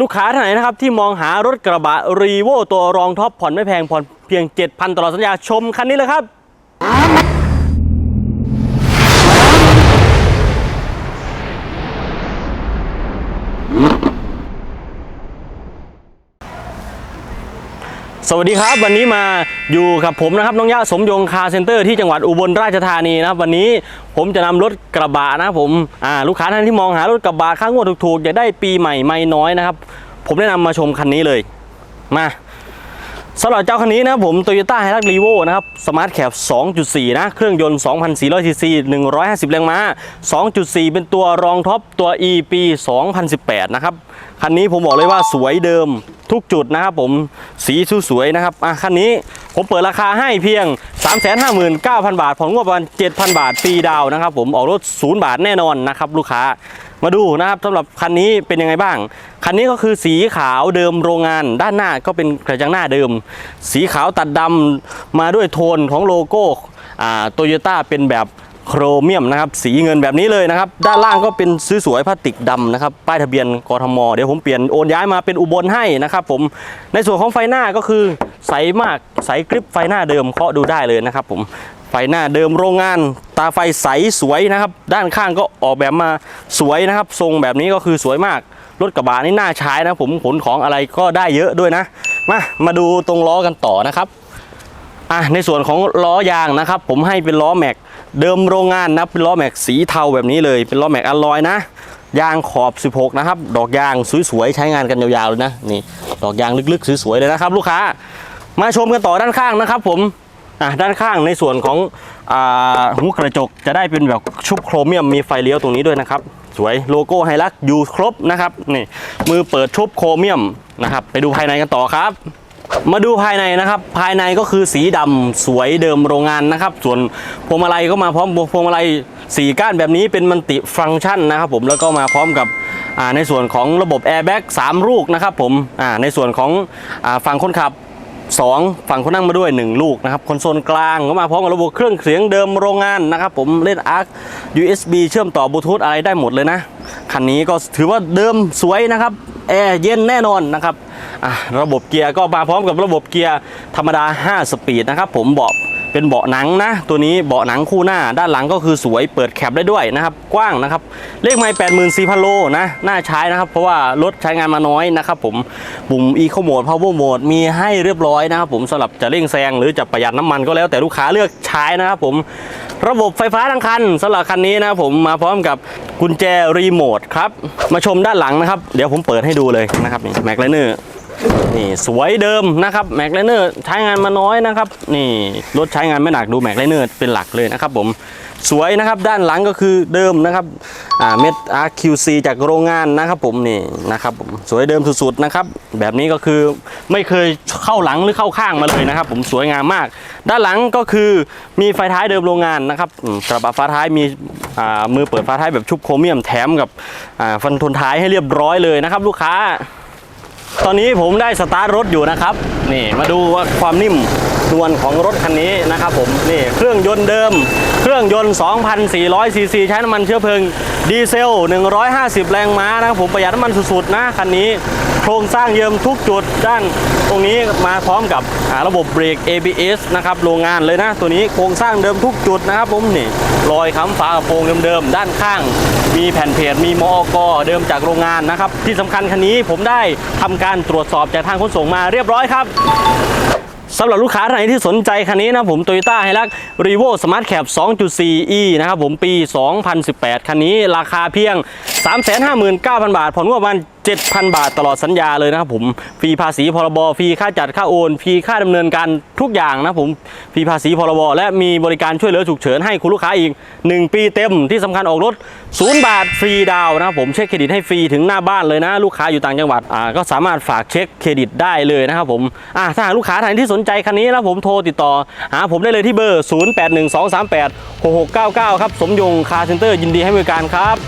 ลูกค้าท่านไหนนะครับที่มองหารถกระบะรีโวตัวรองท็อปผ่อนไม่แพงผ่อนเพียง 7,000ตลอดสัญญาชมคันนี้เลยครับ สวัสดีครับวันนี้มาอยู่กับผมนะครับน้องยะสมยงคาเซ็นเตอร์ที่จังหวัดอุบลราชธานีนะครับวันนี้ผมจะนำรถกระบะนะผมอ่าลูกค้าท่านที่มองหารถกระบะข้างงวดถูกๆอยากได้ปีใหม่ไม่น้อยนะครับ ผมแนะนำมาชมคันนี้เลยมาสำหรับเจ้าคันนี้นะผม Toyota h i l u x r e v o นะครับ Smart Cap 2.4 นะ เครื่องยนต์ 2,400 cc 150 แรงม้า 2.4 เป็นตัวรองท็อปตัว E ปี 2018 นะครับ คันนี้ผมบอกเลยว่าสวยเดิม ทุกจุดนะครับผมสีสวยๆนะครับอะคันนี้ผมเปิดราคาให้เพียง 359,000 บาทผ่อนงวดประมาณ7,000 บาทฟรีดาวนะครับผมออกรถ 0 บาทแน่นอนนะครับลูกค้ามาดูนะครับสำหรับคันนี้เป็นยังไงบ้าง คันนี้ก็คือสีขาวเดิมโรงงาน ด้านหน้าก็เป็นกระจังหน้าเดิม สีขาวตัดดำมาด้วยโทนของโลโก้อ่าโตโยต้าเป็นแบบ โครเมียมนะครับสีเงินแบบนี้เลยนะครับ ด้านล่างก็เป็นซื้อสวยพลาสติกดำนะครับป้ายทะเบียนกทมเดี๋ยวผมเปลี่ยนโอนย้ายมาเป็นอุบลให้นะครับผมในส่วนของไฟหน้าก็คือใสมากใสกริปไฟหน้าเดิมเคาะดูได้เลยนะครับผมไฟหน้าเดิมโรงงาน ตาไฟใสสวยนะครับ ด้านข้างก็ออกแบบมาสวยนะครับ ทรงแบบนี้ก็คือสวยมากรถกระบะนี่น่าใช้นะผมขนของอะไรก็ได้เยอะด้วยนะ มามาดูตรงล้อกันต่อนะครับ อะในส่วนของล้อยางนะครับ ผมให้เป็นล้อแม็กเดิมโรงงานนะเป็นล้อแม็กสีเทาแบบนี้เลย เป็นล้อแม็กอลลอยนะยางขอบ 16 นะครับ ดอกยางสวยๆ ใช้งานกันยาวๆเลยนะ นี่ดอกยางลึกๆ สวยๆ เลยนะครับ ลูกค้า มาชมกันต่อด้านข้างนะครับผมอะด้านข้างในส่วนของอหูกระจกจะได้เป็นแบบชุบโครเมียมมีไฟเลี้ยวตรงนี้ด้วยนะครับ สวยโลโก้ไฮลักอยู่ครบนะครับนี่มือเปิดชุบโครเมียมนะครับ ไปดูภายในกันต่อครับ มาดูภายในนะครับ ภายในก็คือสีดำสวยเดิมโรงงานนะครับ ส่วนพวงมาลัยก็มาพร้อมพวงมาลัยสีก้านแบบนี้เป็นมันติฟังก์ชันนะครับผมแล้วก็มาพร้อมกับในส่วนของระบบแอร์แบ็ก3ลูกนะครับผมในส่วนของอฝั่งคนขับ 2 ฝั่งคนนั่งมาด้วย 1 ลูกนะครับคอนโซลกลางก็มาพร้อมกับระบบเครื่องเสียงเดิมโรงงานนะครับผมเล่น ARC USB เชื่อมต่อบลูทูธอะไรได้หมดเลยนะ คันนี้ก็ถือว่าเดิมสวยนะครับ แอร์เย็นแน่นอนนะครับะระบบเกียร์ก็มาพร้อมกับระบบเกียร์ธรรมดา 5 สปีดนะครับผมเบาะเป็นเบาะหนังนะ ตัวนี้เบาะหนังคู่หน้า ด้านหลังก็คือสวยเปิดแคปได้ด้วยนะครับ กว้างนะครับเลขไมล์84,000โลนะน่าใช้นะครับ เพราะว่ารถใช้งานมาน้อยนะครับผมปุ่ม Eco Mode Power Mode มีให้เรียบร้อยนะครับผมสำหรับจะเร่งแซงหรือจะประหยัดน้ำมันก็แล้วแต่ลูกค้าเลือกใช้นะครับผม ระบบไฟฟ้าทั้งคันสำหรับคันนี้นะผมมาพร้อมกับกุญแจรีโมทครับ มาชมด้านหลังนะครับ เดี๋ยวผมเปิดให้ดูเลยนะครับนี่แม็กไลเนอร์ นี่สวยเดิมนะครับแม็กไลเนอร์ใช้งานมาน้อยนะครับ นี่รถใช้งานไม่หนักดูแม็กไลเนอร์เป็นหลักเลยนะครับผมสวยนะครับด้านหลังก็คือเดิมนะครับอ่าเม็ด RQC จากโรงงานนะครับผมนี่นะครับผมสวยเดิมสุดๆนะครับแบบนี้ก็คือไม่เคยเข้าหลังหรือเข้าข้างมาเลยนะครับ ผมสวยงามมาก ด้านหลังก็คือมีไฟท้ายเดิมโรงงานนะครับกระบะฟ้าท้ายมีอ่ามือเปิดฟ้าท้ายแบบชุบโครเมียมแถมกับอ่าฟันทนท้ายให้เรียบร้อยเลยนะครับ ลูกค้า ตอนนี้ผมได้สตาร์ทรถอยู่นะครับ นี่มาดูว่าความนิ่มนวลของรถคันนี้นะครับผมนี่เครื่องยนต์เดิม เครื่องยนต์ 2,400 ซีซีใช้น้ำมันเชื้อเพลิง ดีเซล 150 แรงม้านะครับผมประหยัดน้ำมันสุดๆนะคันนี้ โครงสร้างเยิมทุกจุดด้านตรงนี้มาพร้อมกับระบบเบรก ABS นะครับโรงงานเลยนะ ตัวนี้โครงสร้างเดิมทุกจุดนะครับผมนี่ รอยค้ำฝากระโปรงเดิมๆ ด้านข้าง มีแผ่นเพจมีมอกเดิมจากโรงงานนะครับ ที่สำคัญคันนี้ผมได้ทำการตรวจสอบจากทางขนส่งมาเรียบร้อยครับสำหรับลูกค้าท่านไหนที่สนใจคันนี้นะผม Toyota h i l u x r e v o Smart Cap 2.4e นะครับผมปี 2018 คันนี้ราคาเพียง359,000 บาท ผ่อนงวดประมาณ7,000 บาทตลอดสัญญาเลยนะครับผมฟรีภาษีพรบฟรีค่าจัดค่าโอนฟรีค่าดำเนินการทุกอย่างนะผมฟรีภาษีพรบและมีบริการช่วยเหลือฉุกเฉินให้คุณลูกค้าอีก 1 ปีเต็มที่สำคัญออกรถ 0 บาทฟรีดาวนะครับผมเช็คเครดิตให้ฟรีถึงหน้าบ้านเลยนะ ลูกค้าอยู่ต่างจังหวัดอ่าก็สามารถฝากเช็คเครดิตได้เลยนะครับผมอ่าถ้าหากลูกค้าท่านที่สนใจคันนี้นะผมโทรติดต่อหาผมได้เลยที่เบอร์ 0812386699 ครับสมยงคาร์เซ็นเตอร์ยินดีให้บริการครับ